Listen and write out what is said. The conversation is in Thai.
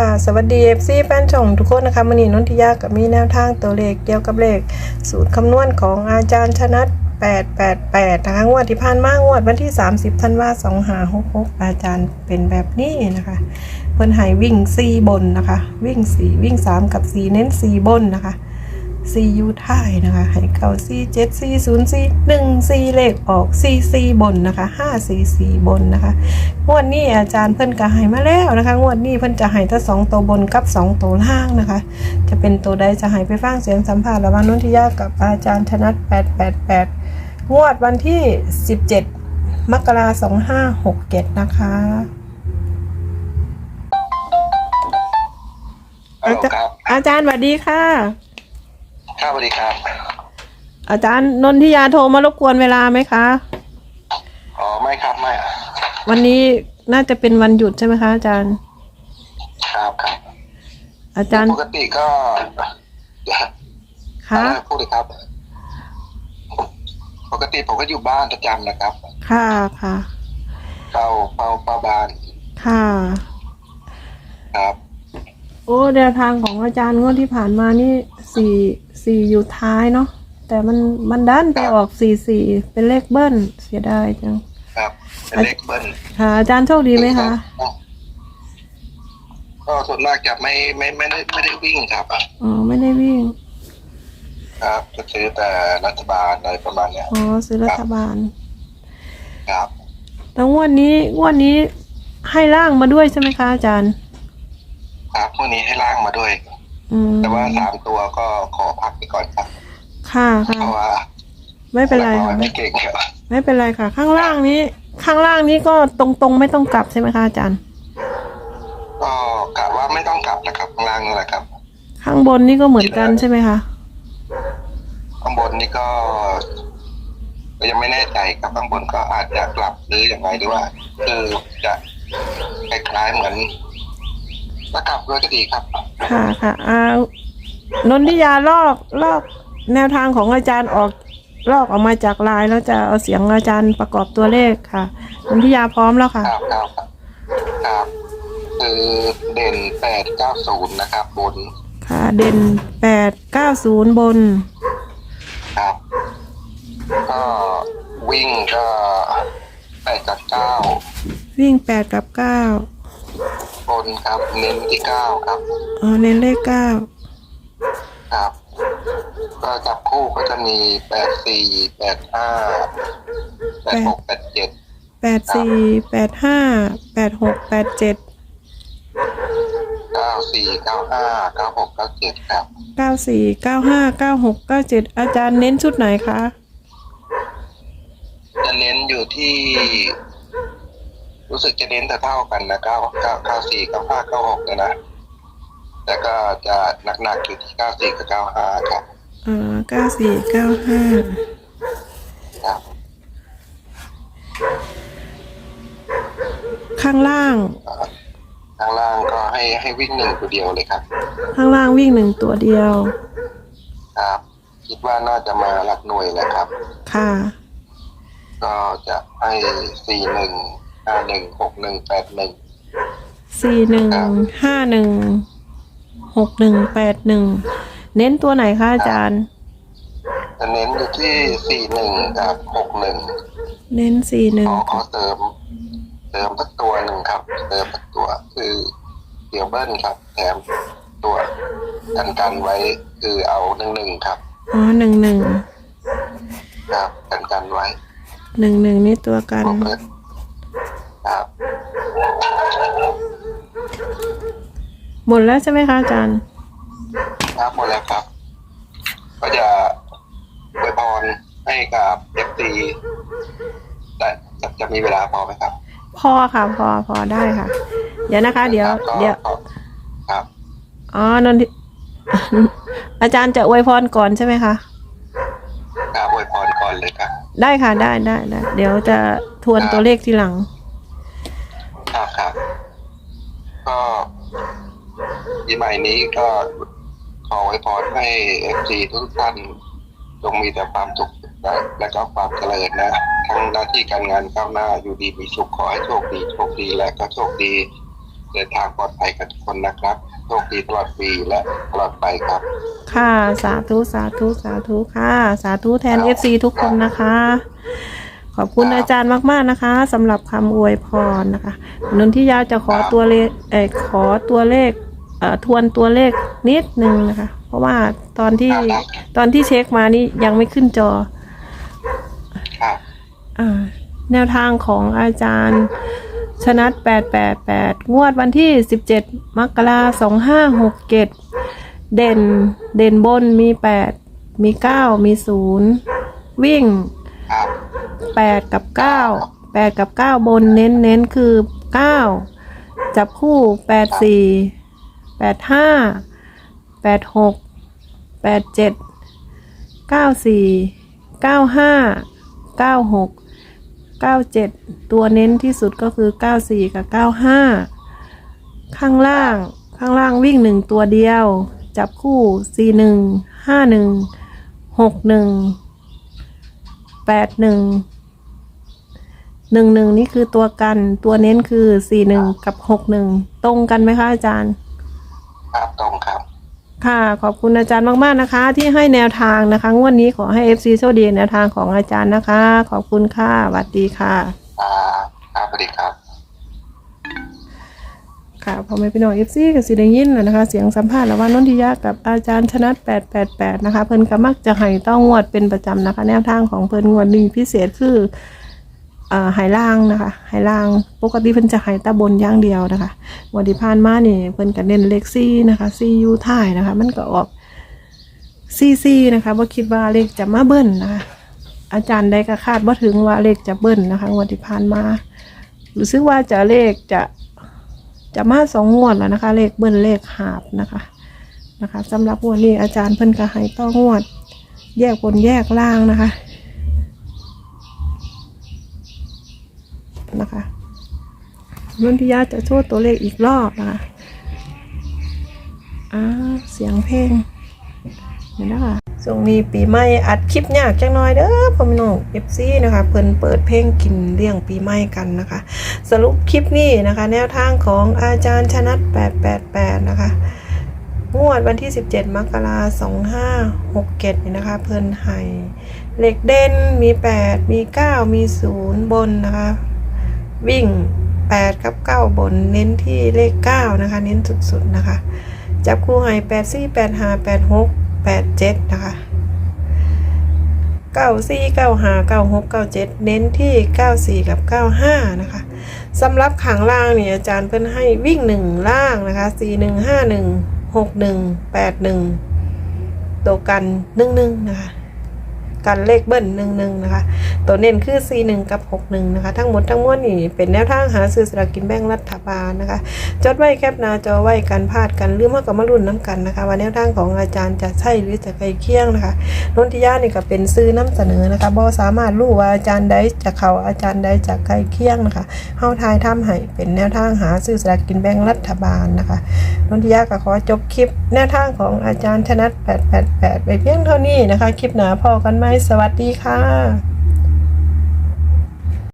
ค่ะ สวัสดี FC แฟนช่องทุกคนนะคะมันนี้นนทิยากับมีแนวทางตัวเลขเกี่ยวกับเลข สูตรคำนวณของอาจารย์ชนะ888นะคะงวดที่ผ่านมางวดวันที่ 30ธันวาคม2566 อาจารย์เป็นแบบนี้นะคะ เพิ่นหายวิ่ง 4 บนนะคะ วิ่ง 4 วิ่ง 3 กับ 4 เน้น 4 บนนะคะ ซียูท้ายนะคะให้เก่าซีเจ็ดซีศูนย์ซีหนึ่งซีเลขออกซีซีบนนะคะห้าซีซีบนนะคะ งวดนี้อาจารย์เพิ่นก็ให้มาแล้วนะคะ งวดนี้เพิ่นจะให้ทั้งสองตัวบนกับสองตัวล่างนะคะ จะเป็นตัวใดจะให้ไปฟังเสียงสัมภาษณ์ระหว่างนนทิยากับอาจารย์ธนัท888งวดวันที่17มกราคม2567นะคะฮัลโหลครับอาจารย์สวัสดีค่ะ ครับสวัสดีครับ อาจารย์นนทิยาโทรมารบกวนเวลาไหมคะ อ๋อไม่ครับไม่วันนี้น่าจะเป็นวันหยุดใช่ไหมคะอาจารย์ ครับครับอาจารย์ปกติก็คะอะไรพูดเลยครับ ปกติผมก็อยู่บ้านประจำนะครับ ค่ะค่ะเฝ้าเฝ้าเฝ้าบ้าน ค่ะ ครับ โอ้แนวทางของอาจารย์งวดที่ผ่านมานี่สี่สี่อยู่ท้ายเนาะแต่มันมันดันไปออกสี่สี่เป็นเลขเบิ้ลเสียดายจังครับเป็นเลขเบิ้ลค่ะอาจารย์โชคดีไหมคะก็ส่วนมากจะไม่ไม่ไม่ได้ไม่ได้วิ่งครับอ๋อไม่ได้วิ่ง ครับจะซื้อแต่รัฐบาลอะไรประมาณเนี้ยอ๋อซื้อรัฐบาล ครับแล้วงวดนี้งวดนี้ให้ล่างมาด้วยใช่ไหมคะอาจารย์ ครับพวกนี้ให้ล่างมาด้วย อืมแต่ว่าสามตัวก็ขอพักไปก่อนครับค่ะค่ะ เพราะว่าไม่เป็นไรหลักค่ะอยไม่เก่งครับไม่เป็นไรค่ะ ข้างล่างนี้ ข้างล่างนี้ก็ตรงๆ ไม่ต้องกลับใช่ไหมคะอาจารย์ ก็กะว่าไม่ต้องกลับนะครับข้างล่างนั่นแหละครับข้างบนนี่ก็เหมือนกันใช่ไหมคะข้างบนนี่ก็ก็ยังไม่แน่ใจครับข้างบนก็อาจจะกลับหรืออย่างไรหรือว่าคือจะคล้ายๆเหมือน ถ้ากลับด้วยก็ดีครับ ค่ะค่ะอ่านนทิยาลอกลอกแนวทางของอาจารย์ออกลอกออกมาจากไลน์แล้วจะเอาเสียงอาจารย์ประกอบตัวเลขค่ะนนทิยาพร้อมแล้วค่ะครับครับครับครับคือเด่นแปดเก้าศูนย์นะครับบนค่ะ เด่นแปดเก้าศูนย์บน ครับ ก็วิ่งก็แปดกับเก้าวิ่งแปดกับเก้า บนครับ เน้นที่เก้าครับ อ๋อเน้นเลขเก้าครับ ก็จับคู่ก็จะมีแปดสี่แปดห้าแปดหกแปดเจ็ดแปดสี่แปดห้าแปดหกแปดเจ็ดเก้าสี่เก้าห้าเก้าหกเก้าเจ็ดครับเก้าสี่เก้าห้าเก้าหกเก้าเจ็ดอาจารย์เน้นชุดไหนคะจะเน้นอยู่ที่ รู้สึกจะเน้นแต่เท่ากันนะเก้าเก้าเก้าสี่เก้าห้าเก้าหกเนี่ยนะแต่ก็จะหนักๆอยู่ที่เก้าสี่กับเก้าห้าครับอ่าเก้าสี่เก้าห้าครับข้างล่าง ข้างล่างก็ให้ให้วิ่งหนึ่งตัวเดียวเลยครับ ข้างล่างวิ่งหนึ่งตัวเดียว ครับ คิดว่าน่าจะมาหลักหน่วยแหละครับ ค่ะ ก็จะให้สี่หนึ่ง ห้าหนึ่งหกหนึ่งแปดหนึ่งสี่หนึ่งห้าหนึ่งหกหนึ่งแปดหนึ่งเน้นตัวไหนคะอาจารย์ จะเน้นอยู่ที่สี่หนึ่งกับหกหนึ่งเน้นสี่หนึ่ขงอขอเสริมเสริมสักตัวหนึ่งครับเสริมสักตัวคือเดี๋ยวเบิ้ลครับแถมตัวกันกันไว้คือเอาหนึ่งหนึ่งครับอ๋อหนึ่งหนึ่งครับกันกันไว้หนึ่งหนึ่งนี่ตัวกันตัวเบิ้ล ครับ หมดแล้วใช่ไหมคะอาจารย์ ครับหมดแล้วครับ ก็จะอวยพรให้กับเอฟซีแต่จะจะมีเวลาพอไหมครับพอค่ะ พอพอได้ค่ะ เดี๋ยวนะคะ เดี๋ยว ครับก็เดี๋ยวก็ครับ อ๋อนนทิ อาจารย์จะอวยพรก่อนใช่ไหมคะ ครับอวยพรก่อนเลยครับ ได้ค่ะ ได้ได้ได้เดี๋ยวจะทวนตัวเลขทีหลัง ครับครับ ก็ ปีใหม่นี้ก็ขออวยพรให้เอฟซีทุกท่านจงมีแต่ความสุขและและก็ความเจริญนะทั้งหน้าที่การงานก้าวหน้าอยู่ดีมีสุขขอให้โชคดีโชคดีและก็โชคดีเดินทางปลอดภัยกันทุกคนนะครับโชคดีตลอดปีและตลอดไปครับ ค่ะสาธุสาธุสาธุค่ะ สาธุแทน FC ทุกคนนะคะ ขอบคุณอาจารย์มาก ๆ นะคะสำหรับคำอวยพรนะคะนนทิยาจะขอตัวเลขเออขอตัวเลขเอ่อ ทวนตัวเลขนิดนึงนะคะ เพราะว่าตอนที่ตอนที่เช็คมานี่ยังไม่ขึ้นจอครับอ่าแนวทางของอาจารย์ชนัด888 งวดวันที่ 17 มกราคม2567 เด่น เด่นบนมี 8 มี 9 มี 0 วิ่งครับ8กับ 9 8 กับ 9 บนเน้นเน้นคือ 9 จับคู่ 8 4 8 5 8 6 8 7 9 4 9 5 9 6 97ตัวเน้นที่สุดก็คือ94กับ95ข้างล่างข้างล่างวิ่งหนึ่งตัวเดียว จับคู่41 51 61 81 11นี่คือตัวกันตัวเน้นคือ41กับ61ตรงกันไหมคะอาจารย์ รับตรงครับ ค่ะ ขอบคุณอาจารย์มาก ๆ นะคะ ที่ให้แนวทางนะคะ งวดนี้ขอให้ FC โชคดีแนวทางของอาจารย์นะคะ ขอบคุณค่ะสวัสดีค่ะ อ่าครับสวัสดีครับ ค่ะพอไม่พี่น้อง FC กับสิได้ยินแล้วนะคะ เสียงสัมภาษณ์ระหว่างนนทิยากับอาจารย์ชนัด888 นะคะ เพิ่นก็มักจะให้ต้องงวดเป็นประจำนะคะ แนวทางของเพิ่นงวดนี้พิเศษคืออ่า หายล่างนะคะหายล่างปกติเพิ่นจะหายตาบนอย่างเดียวนะคะวันที่ผ่านมานี่เพิ่นก็เน้นเลขซี่นะคะซี่ยูท้ายนะคะ มันก็ออกซี่ซี่นะคะว่าคิดว่าเลขจะมาเบิ้ลนะคะอาจารย์ได้ก็คาดว่าถึงว่าเลขจะเบิ้ลนะคะวันที่ผ่านมารู้สึกว่าจะเลขจะจะมาสองงวดแล้วนะคะ เลขเบิ้ลเลขหาบนะคะนะคะสำหรับวันนี้อาจารย์เพิ่นก็ให้ต้องงวด แยกบนแยกล่างนะคะ นะคะนนทิยาจะโชว์ตัวเลขอีกรอบนะคะอ่าเสียงเพลงเห็นนะคะช่วงนี้ปีใหม่อัดคลิปยากจังน้อยเด้อพ่อพี่น้องเอฟซีนะคะ เพิ่นเปิดเพลงกินเลี้ยงปีใหม่กันนะคะ สรุปคลิปนี้นะคะ แนวทางของอาจารย์ชนัด888 นะคะ งวดวันที่ 17 มกราคม2567นี่นะคะ เพิ่นให้เหล็กเด่นมี 8 มี 9 มี 0 บนนะคะ วิ่ง 8 กับ 9 บนเน้นที่เลข 9 นะคะ เน้นสุดๆนะคะ จับคู่ให้แปดสี่แปดห้าแปดหกแปดเจ็ดนะคะเก้าสี่เก้าห้าเก้าหกเก้าเจ็ดเน้นที่เก้าสี่กับเก้าห้านะคะสำหรับขังล่างเนี่ยอาจารย์เพิ่นให้วิ่งหนึ่งล่างนะคะสี่หนึ่งห้าหนึ่งหกหนึ่งแปดหนึ่งตัวกันหนึ่งหนึ่งนะคะ กันเลขเบิ้ลหนึ่งหนึ่งนะคะ ตัวเน้นคือ C1 กับ 61 นะคะ ทั้งหมดทั้งมวลนี่เป็นแนวทางหาซื้อสลากกินแบ่งรัฐบาลนะคะ จดไว้แคปหน้าจอไว้กันพลาดกันลืมเมื่อกับมารุ่นน้ำกันนะคะ ว่าแนวทางของอาจารย์จะใช่หรือจะไกลเคียงนะคะนนทิยานี่ก็เป็นซื้อน้ำเสนอนะคะบ่สามารถรู้ว่าอาจารย์ใดจะเขาอาจารย์ใดจะไกลเคียงนะคะเฮาทายทำให้เป็นแนวทางหาซื้อสลากกินแบ่งรัฐบาลนะคะนนทิยาก็ขอจบคลิปแนวทางของอาจารย์ชนัด888 ไปเพียงเท่านี้นะคะ คลิปหน้าพอกันไหมสวัสดีค่ะ